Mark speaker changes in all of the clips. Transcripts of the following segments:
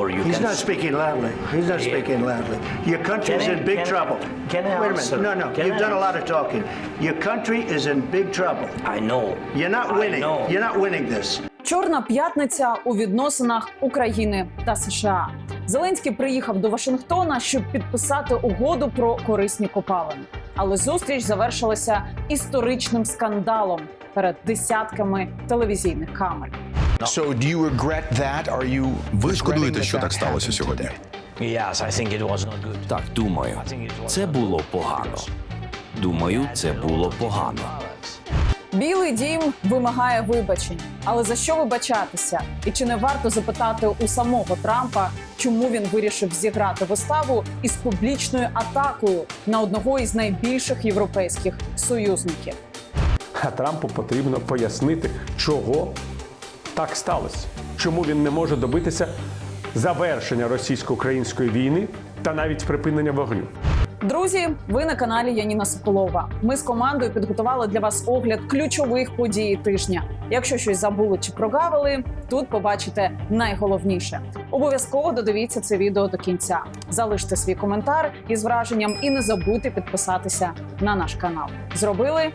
Speaker 1: or you
Speaker 2: He's
Speaker 1: can.
Speaker 2: not speaking loudly. He's not speaking loudly. Your country's
Speaker 1: Can I-
Speaker 2: in big
Speaker 1: can I-
Speaker 2: trouble.
Speaker 1: can I
Speaker 2: Wait a
Speaker 1: answer?
Speaker 2: minute. No, no.
Speaker 1: Can
Speaker 2: You've
Speaker 1: I
Speaker 2: done a lot of talking. Your country is in big trouble.
Speaker 1: I know.
Speaker 2: You're not
Speaker 1: I
Speaker 2: winning.
Speaker 1: know.
Speaker 2: You're not winning this.
Speaker 3: Чорна п'ятниця у відносинах України та США. Зеленський приїхав до Вашингтона, щоб підписати угоду про корисні копалини. Але зустріч завершилася історичним скандалом перед десятками телевізійних камер.
Speaker 4: So do you regret that? Are you
Speaker 5: Ви шкодуєте, що так сталося сьогодні?
Speaker 4: today?
Speaker 1: Yes, I think it was not good.
Speaker 6: Так, думаю, це було погано. Думаю, це було погано.
Speaker 3: Білий дім вимагає вибачень, але за що вибачатися? І чи не варто запитати у самого Трампа, чому він вирішив зіграти виставу із публічною атакою на одного із найбільших європейських союзників?
Speaker 7: А Трампу потрібно пояснити, чого так сталося, чому він не може добитися завершення російсько-української війни та навіть припинення вогню.
Speaker 3: Друзі, ви на каналі Яніна Соколова. Ми з командою підготували для вас огляд ключових подій тижня. Якщо щось забули чи прогавили, тут побачите найголовніше. Обов'язково додивіться це відео до кінця. Залиште свій коментар із враженням і не забудьте підписатися на наш канал. Зробили?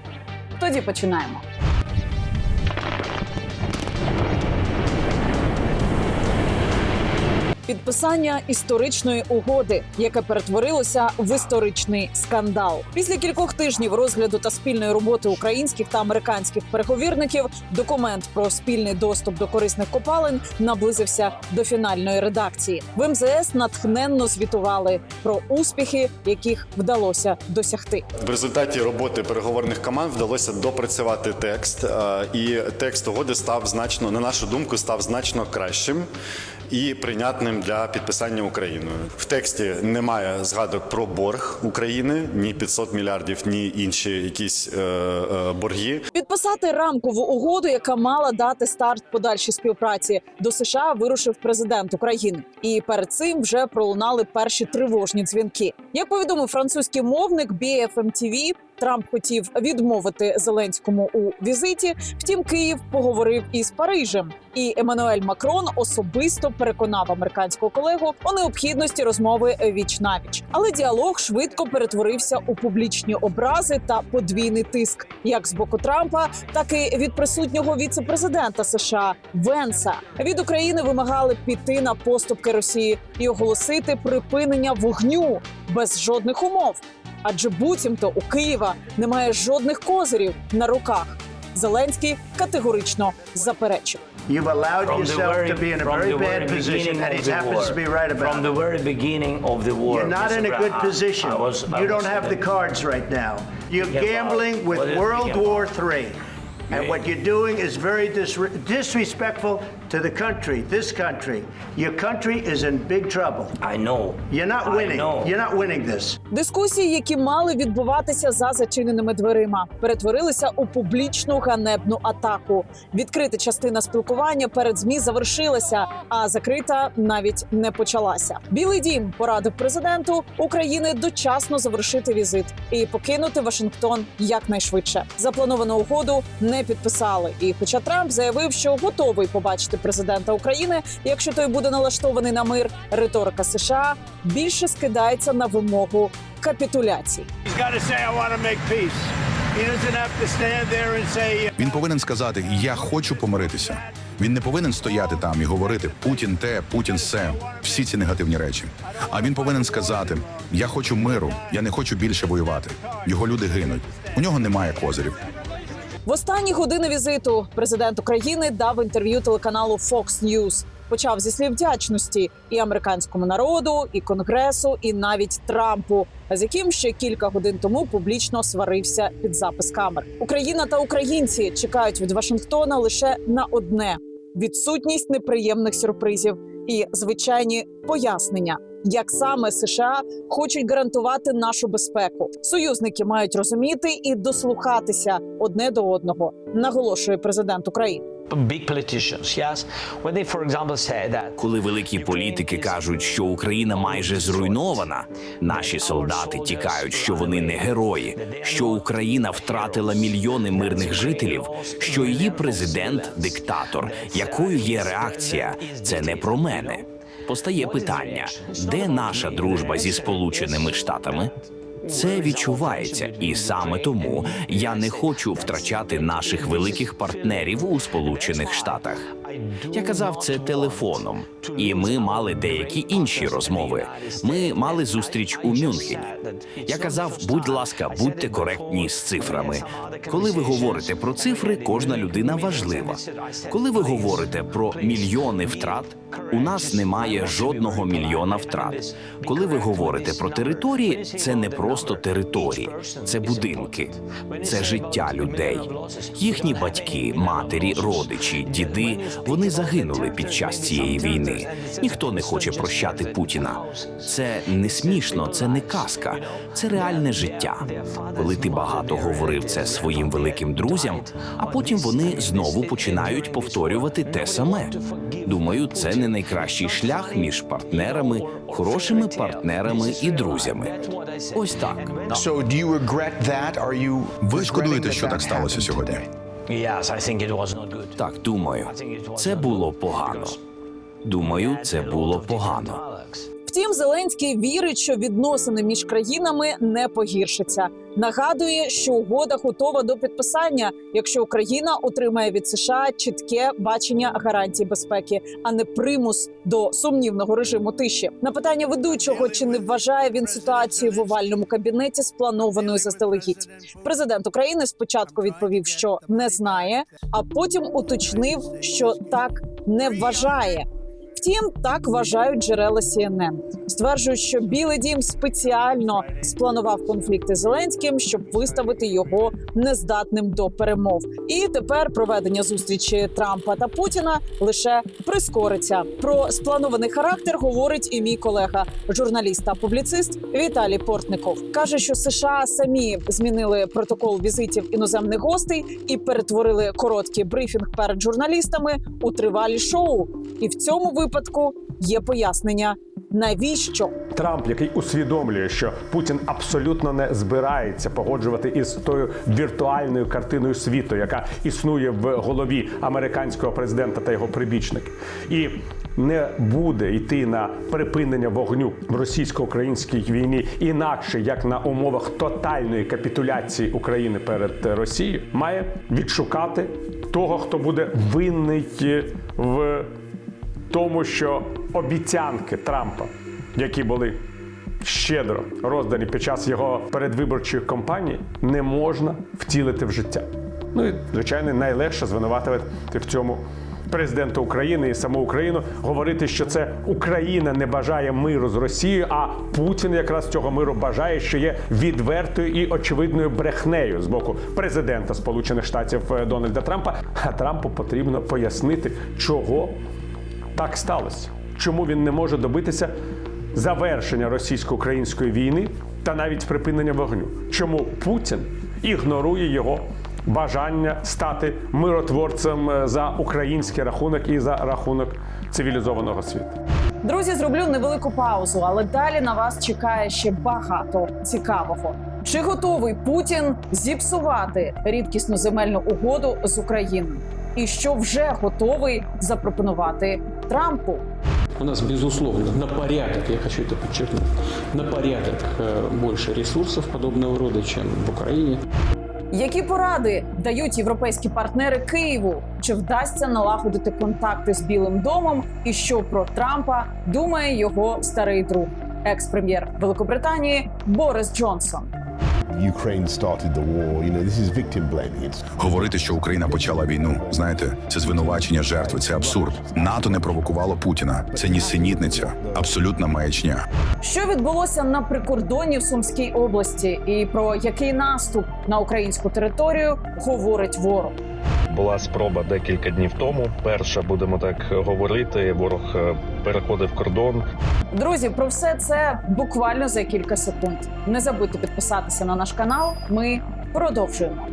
Speaker 3: Тоді починаємо. Підписання історичної угоди, яке перетворилося в історичний скандал. Після кількох тижнів розгляду та спільної роботи українських та американських переговірників документ про спільний доступ до корисних копалин наблизився до фінальної редакції. В МЗС натхненно звітували про успіхи, яких вдалося досягти.
Speaker 8: В результаті роботи переговорних команд вдалося допрацювати текст, е, і текст угоди став значно, на нашу думку, став значно кращим. І прийнятним для підписання Україною в тексті немає згадок про борг України, ні 500 мільярдів, ні інші якісь е, е, борги.
Speaker 3: Підписати рамкову угоду, яка мала дати старт подальшій співпраці до США, вирушив президент України. І перед цим вже пролунали перші тривожні дзвінки. Як повідомив французький мовник BFM TV, Трамп хотів відмовити Зеленському у візиті. Втім, Київ поговорив із Парижем, і Еммануель Макрон особисто переконав американського колегу у необхідності розмови віч навіч. Але діалог швидко перетворився у публічні образи та подвійний тиск, як з боку Трампа, так і від присутнього віце-президента США Венса. Від України вимагали піти на поступки Росії і оголосити припинення вогню без жодних умов. Адже буцімто у Києва немає жодних козирів на руках. Зеленський категорично заперечив.
Speaker 2: You've allowed
Speaker 1: From the
Speaker 2: yourself
Speaker 1: very,
Speaker 2: to be in a very bad position, and
Speaker 1: the
Speaker 2: happens
Speaker 1: war,
Speaker 2: to be right about
Speaker 1: From the very beginning of the war.
Speaker 2: You're not
Speaker 1: Mr.
Speaker 2: in a good position.
Speaker 1: I was- I
Speaker 2: You don't have the cards right now. You're gambling with World War III. And what you're doing is very dis- disrespectful to the country, this country. Your country is in big trouble.
Speaker 1: I know.
Speaker 2: You're not
Speaker 1: I know.
Speaker 2: You're not winning this.
Speaker 3: Дискусії, які мали відбуватися за зачиненими дверима, перетворилися у публічну ганебну атаку. Відкрита частина спілкування перед змі завершилася, а закрита навіть не почалася. Білий дім порадив президенту України дочасно завершити візит і покинути Вашингтон якнайшвидше. Заплановану угоду не підписали. І, хоча Трамп заявив, що готовий побачити президента України, якщо той буде налаштований на мир, риторика США більше скидається на вимогу капітуляції.
Speaker 5: Він повинен сказати Я хочу помиритися. Він не повинен стояти там і говорити Путін те, Путін се, всі ці негативні речі. А він повинен сказати: Я хочу миру, я не хочу більше воювати. Його люди гинуть. У нього немає козирів.
Speaker 3: В останні години візиту президент України дав інтерв'ю телеканалу Fox News. Почав зі слів вдячності і американському народу, і конгресу, і навіть Трампу, з яким ще кілька годин тому публічно сварився під запис камер. Україна та українці чекають від Вашингтона лише на одне: відсутність неприємних сюрпризів і звичайні пояснення, як саме США хочуть гарантувати нашу безпеку. Союзники мають розуміти і дослухатися одне до одного, наголошує президент України.
Speaker 1: Big politicians, yes. When they, for example, say that
Speaker 6: Коли великі політики кажуть, що Україна майже зруйнована, наші солдати тікають, що вони не герої, що Україна втратила мільйони мирних жителів, що її президент диктатор. Якою є реакція? Це не про мене. Постає питання, де наша дружба зі Сполученими Штатами? Це відчувається, і саме тому я не хочу втрачати наших великих партнерів у Сполучених Штатах. Я казав це телефоном, і ми мали деякі інші розмови. Ми мали зустріч у Мюнхені. Я казав, будь ласка, будьте коректні з цифрами. Коли ви говорите про цифри, кожна людина важлива. Коли ви говорите про мільйони втрат, у нас немає жодного мільйона втрат. Коли ви говорите про території, це не просто території, це будинки, це життя людей. Їхні батьки, матері, родичі, діди вони загинули під час цієї війни. Ніхто не хоче прощати Путіна. Це не смішно, це не казка, це реальне життя. Коли ти багато говорив це своїм великим друзям, а потім вони знову починають повторювати те саме. Думаю, це не найкращий шлях між партнерами, хорошими партнерами і друзями. Ось так.
Speaker 5: Ви шкодуєте, що так сталося сьогодні?
Speaker 4: Today?
Speaker 1: Yes, I think it was not good.
Speaker 6: Так думаю, це було погано. Думаю, це було погано.
Speaker 3: Втім, Зеленський вірить, що відносини між країнами не погіршаться. Нагадує, що угода готова до підписання, якщо Україна отримає від США чітке бачення гарантій безпеки, а не примус до сумнівного режиму тиші. На питання ведучого, чи не вважає він ситуацію в овальному кабінеті спланованою заздалегідь. Президент України спочатку відповів, що не знає, а потім уточнив, що так не вважає. Втім, так вважають джерела CNN. Стверджують, що Білий Дім спеціально спланував конфлікти Зеленським, щоб виставити його нездатним до перемов. І тепер проведення зустрічі Трампа та Путіна лише прискориться. Про спланований характер говорить і мій колега, журналіст та публіцист Віталій Портников. каже, що США самі змінили протокол візитів іноземних гостей і перетворили короткий брифінг перед журналістами у тривалі шоу. І в цьому випадку є пояснення, навіщо?
Speaker 7: Трамп, який усвідомлює, що Путін абсолютно не збирається погоджувати із тою віртуальною картиною світу, яка існує в голові американського президента та його прибічників, і не буде йти на припинення вогню в російсько-українській війні інакше як на умовах тотальної капітуляції України перед Росією, має відшукати того, хто буде винний в тому, що обіцянки Трампа, які були щедро роздані під час його передвиборчої кампанії, не можна втілити в життя. Ну і звичайно, найлегше звинуватити в цьому президента України і саму Україну, говорити, що це Україна не бажає миру з Росією, а Путін якраз цього миру бажає, що є відвертою і очевидною брехнею з боку президента Сполучених Штатів е, Дональда Трампа. А Трампу потрібно пояснити, чого так сталося. Чому він не може добитися завершення російсько-української війни та навіть припинення вогню? Чому Путін ігнорує його бажання стати миротворцем е, за український рахунок і за рахунок цивілізованого світу?
Speaker 3: Друзі, зроблю невелику паузу, але далі на вас чекає ще багато цікавого. Чи готовий Путін зіпсувати рідкісну земельну угоду з Україною? І що вже готовий запропонувати Трампу?
Speaker 9: У нас, безусловно, на порядок, я хочу это подчеркнуть, на порядок э, больше ресурсов подобного рода, чем в Украине.
Speaker 3: Які поради дають європейські партнери Києву? Чи вдасться налагодити контакти з Білим домом? І що про Трампа думає його старий друг, екс-прем'єр Великобританії Борис Джонсон?
Speaker 5: Говорити, що Україна почала війну, знаєте, це звинувачення жертви, це абсурд. НАТО не провокувало Путіна. Це нісенітниця, абсолютна маячня.
Speaker 3: Що відбулося на прикордоні в Сумській області, і про який наступ на українську територію говорить ворог?
Speaker 10: Була спроба декілька днів тому. Перша, будемо так говорити, ворог е, переходив кордон.
Speaker 3: Друзі, про все це буквально за кілька секунд. Не забудьте підписатися на наш канал. Ми продовжуємо.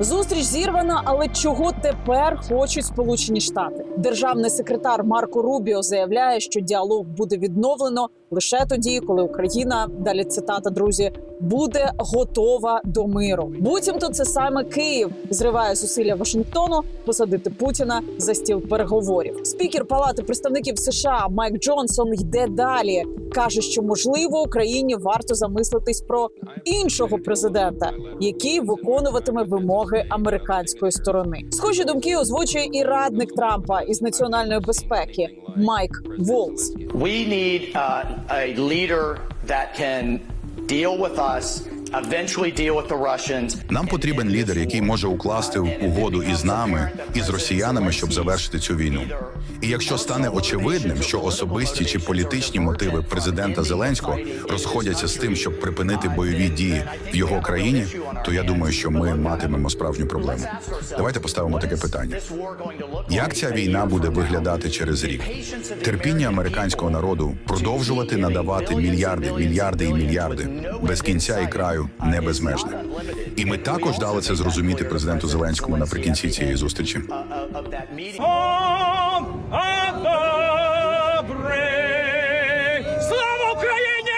Speaker 3: Зустріч зірвана, але чого тепер хочуть Сполучені Штати? Державний секретар Марко Рубіо заявляє, що діалог буде відновлено лише тоді, коли Україна далі цитата друзі буде готова до миру. Буцімто це саме Київ зриває зусилля Вашингтону посадити Путіна за стіл переговорів. Спікер Палати представників США Майк Джонсон йде далі. каже, що можливо Україні варто замислитись про іншого президента, який виконуватиме вимоги американської сторони. Схожі думки озвучує і радник Трампа із національної безпеки Майк Волц.
Speaker 11: We need uh, a leader that can deal with us,
Speaker 5: Нам потрібен лідер, який може укласти угоду із нами і з росіянами, щоб завершити цю війну. І якщо стане очевидним, що особисті чи політичні мотиви президента Зеленського розходяться з тим, щоб припинити бойові дії в його країні, то я думаю, що ми матимемо справжню проблему. Давайте поставимо таке питання: як ця війна буде виглядати через рік? Терпіння американського народу продовжувати надавати мільярди, мільярди і мільярди без кінця і краю не безмежне. І ми також дали це зрозуміти президенту Зеленському наприкінці цієї зустрічі.
Speaker 12: Слава Україні!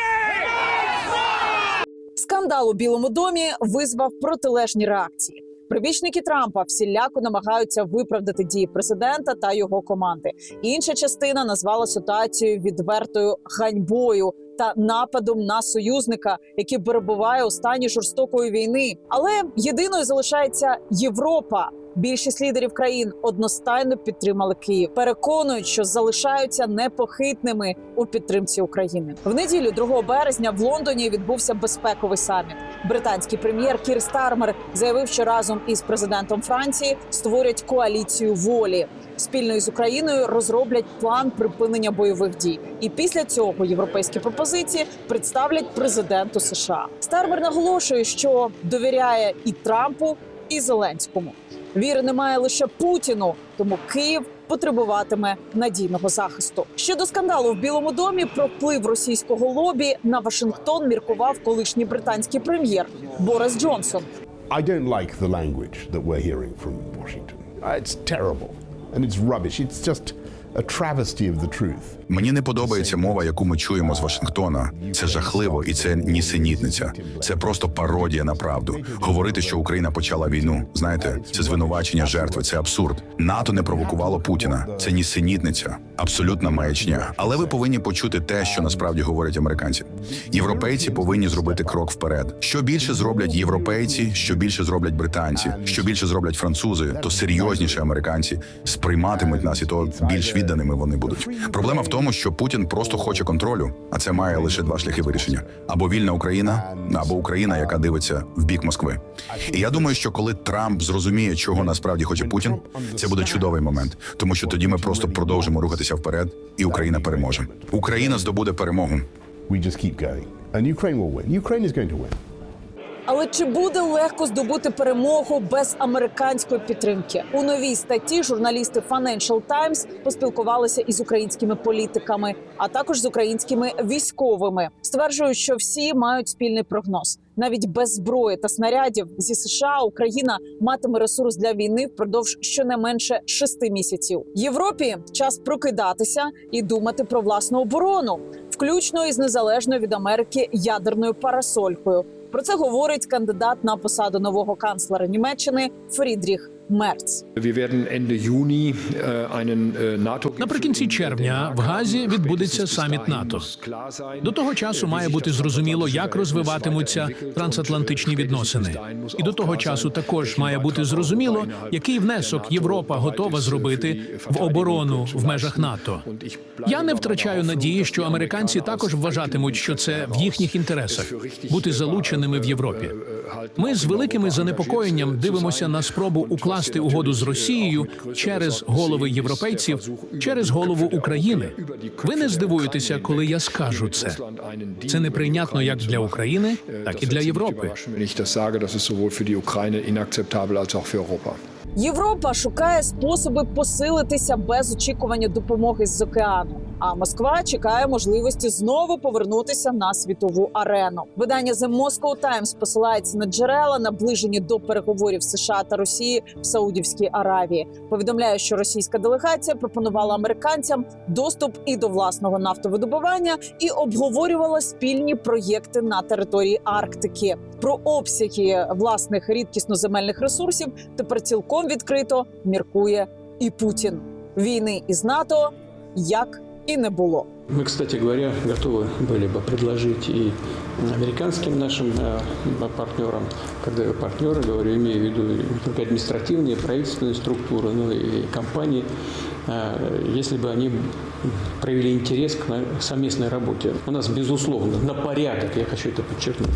Speaker 3: Скандал у Білому домі визвав протилежні реакції. Прибічники Трампа всіляко намагаються виправдати дії президента та його команди. Інша частина назвала ситуацію відвертою ганьбою та нападом на союзника, який перебуває у стані жорстокої війни. Але єдиною залишається Європа. Більшість лідерів країн одностайно підтримали Київ. Переконують, що залишаються непохитними у підтримці України. В неділю, 2 березня, в Лондоні відбувся безпековий саміт. Британський прем'єр Кір Стармер заявив, що разом із президентом Франції створять коаліцію волі. Спільно із Україною розроблять план припинення бойових дій. І після цього європейські пропозиції представлять президенту США. Стармер наголошує, що довіряє і Трампу, і Зеленському. Віри немає лише Путіну, тому Київ потребуватиме надійного захисту. Щодо скандалу в Білому домі про вплив російського лобі на Вашингтон міркував колишній британський прем'єр Борис Джонсон.
Speaker 13: I don't like the language that we're hearing from Washington. It's terrible and it's rubbish. It's just
Speaker 5: Мені не подобається мова, яку ми чуємо з Вашингтона. Це жахливо і це нісенітниця. Це просто пародія на правду. Говорити, що Україна почала війну. Знаєте, це звинувачення жертви. Це абсурд. НАТО не провокувало Путіна. Це нісенітниця, абсолютна маячня. Але ви повинні почути те, що насправді говорять американці. Європейці повинні зробити крок вперед. Що більше зроблять європейці, що більше зроблять британці, що більше зроблять французи, то серйозніше американці сприйматимуть нас, і то більш відданими вони будуть. Проблема в тому, що Путін просто хоче контролю, а це має лише два шляхи вирішення: або вільна Україна, або Україна, яка дивиться в бік Москви. І я думаю, що коли Трамп зрозуміє, чого насправді хоче Путін, це буде чудовий момент, тому що тоді ми просто продовжимо рухатися вперед, і Україна переможе. Україна здобуде перемогу.
Speaker 13: We just keep Ukraine will win. Ukraine is going to win.
Speaker 3: Але чи буде легко здобути перемогу без американської підтримки? У новій статті журналісти Financial Times поспілкувалися із українськими політиками, а також з українськими військовими. Стверджують, що всі мають спільний прогноз. Навіть без зброї та снарядів зі США Україна матиме ресурс для війни впродовж щонайменше шести місяців. Європі час прокидатися і думати про власну оборону, включно із незалежною від Америки ядерною парасолькою. Про це говорить кандидат на посаду нового канцлера Німеччини Фрідріх Мерц.
Speaker 14: Наприкінці червня в Газі відбудеться саміт НАТО. До того часу має бути зрозуміло, як розвиватимуться трансатлантичні відносини. І до того часу також має бути зрозуміло, який внесок Європа готова зробити в оборону в межах НАТО. Я не втрачаю надії, що американці також вважатимуть, що це в їхніх інтересах бути залученими в Європі. Ми з великими занепокоєнням дивимося на спробу укласти угоду з Росією через голови європейців, через голову України. Ви не здивуєтеся, коли я скажу це. Це неприйнятно як для України, так і для Європи.
Speaker 3: Європа шукає способи посилитися без очікування допомоги з океану. А Москва чекає можливості знову повернутися на світову арену. Видання The Moscow Times посилається на джерела, наближені до переговорів США та Росії в Саудівській Аравії. Повідомляє, що російська делегація пропонувала американцям доступ і до власного нафтовидобування, і обговорювала спільні проєкти на території Арктики. Про обсяги власних рідкісноземельних ресурсів тепер цілком відкрито міркує і Путін. Війни із НАТО як і не було.
Speaker 9: Мы, кстати говоря, готовы были бы предложить и американским нашим э, партнерам, когда я партнеры, говорю, имею в виду не только административные, правительственные структуры, но и компании, э, если бы они проявили интерес к на- совместной работе. У нас, безусловно, на порядок, я хочу это подчеркнуть,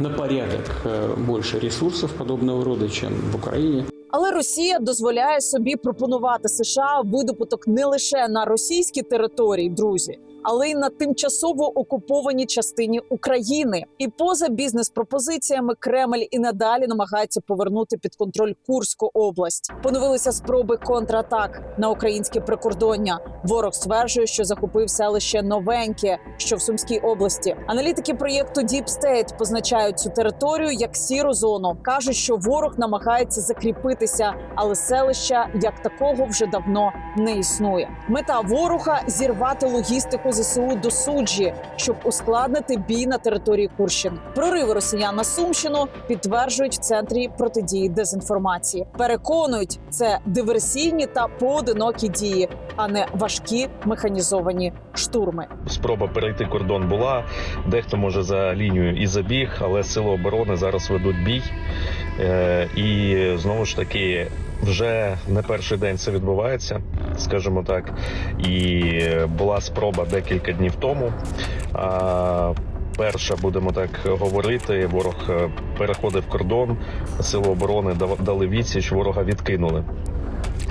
Speaker 9: на порядок э, больше ресурсов подобного рода, чем в Украине.
Speaker 3: Але Росія дозволяє собі пропонувати США видобуток не лише на російській території, друзі, але й на тимчасово окупованій частині України. І поза бізнес-пропозиціями Кремль і надалі намагається повернути під контроль Курську область. Поновилися спроби контратак на українське прикордоння. Ворог стверджує, що захопив селище Новеньке, що в Сумській області. Аналітики проєкту Deep State позначають цю територію як сіру зону. кажуть, що ворог намагається закріпитися, але селища як такого вже давно не існує. Мета ворога зірвати логістику ЗСУ до суджі, щоб ускладнити бій на території Курщини. Прориви росіян на Сумщину підтверджують в центрі протидії дезінформації. Переконують, це диверсійні та поодинокі дії, а не важкі механізовані штурми.
Speaker 10: Спроба перейти кордон була. Дехто може за лінію і забіг, але сили оборони зараз ведуть бій. Е, І знову ж таки, вже не перший день це відбувається, скажімо так. І була спроба декілька днів тому. А, Перша, будемо так говорити, ворог е, переходив кордон, сили оборони дали відсіч, ворога відкинули.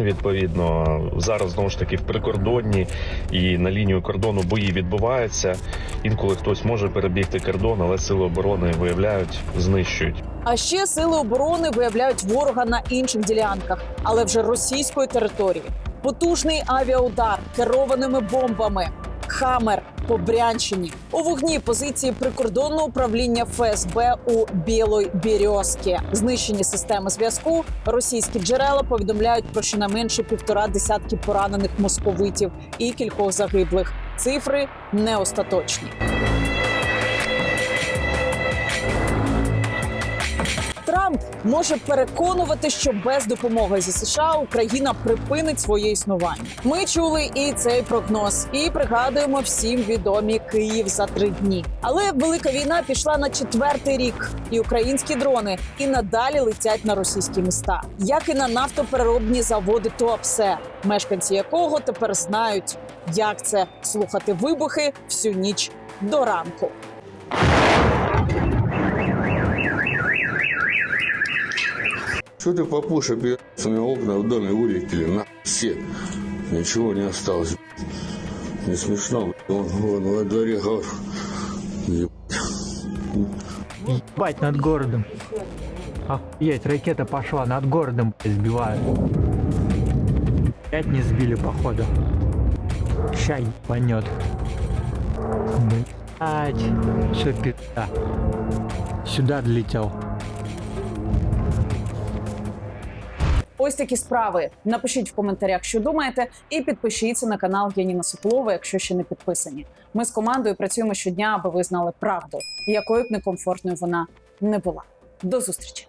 Speaker 10: Відповідно, зараз знову ж таки в прикордонні і на лінію кордону бої відбуваються. Інколи хтось може перебігти кордон, але сили оборони виявляють, знищують.
Speaker 3: А ще сили оборони виявляють ворога на інших ділянках, але вже російської території. Потужний авіаудар керованими бомбами. Хамер по Брянщині у вогні позиції прикордонного управління ФСБ у Білої Бірьозки. Знищені системи зв'язку. Російські джерела повідомляють про щонайменше півтора десятки поранених московитів і кількох загиблих. Цифри не остаточні. Трамп може переконувати, що без допомоги зі США Україна припинить своє існування. Ми чули і цей прогноз, і пригадуємо всім відомі Київ за три дні. Але велика війна пішла на четвертий рік, і українські дрони і надалі летять на російські міста, як і на нафтопереробні заводи Туапсе, мешканці якого тепер знають, як це слухати вибухи всю ніч до ранку.
Speaker 12: Что ты, папуша, пи***ся, на окна в доме вылетели, на все. Ничего не осталось. Не смешно. Вон, вон во дворе гор.
Speaker 15: Ебать над городом. Охуеть, ракета пошла, над городом сбивают. Пять не сбили, походу. Ща ебанет. Блять, все пизда. Сюда долетел.
Speaker 3: Ось такі справи. Напишіть в коментарях, що думаєте, і підпишіться на канал Яніна Соколова, якщо ще не підписані. Ми з командою працюємо щодня, аби ви знали правду, якою б некомфортною вона не була. До зустрічі!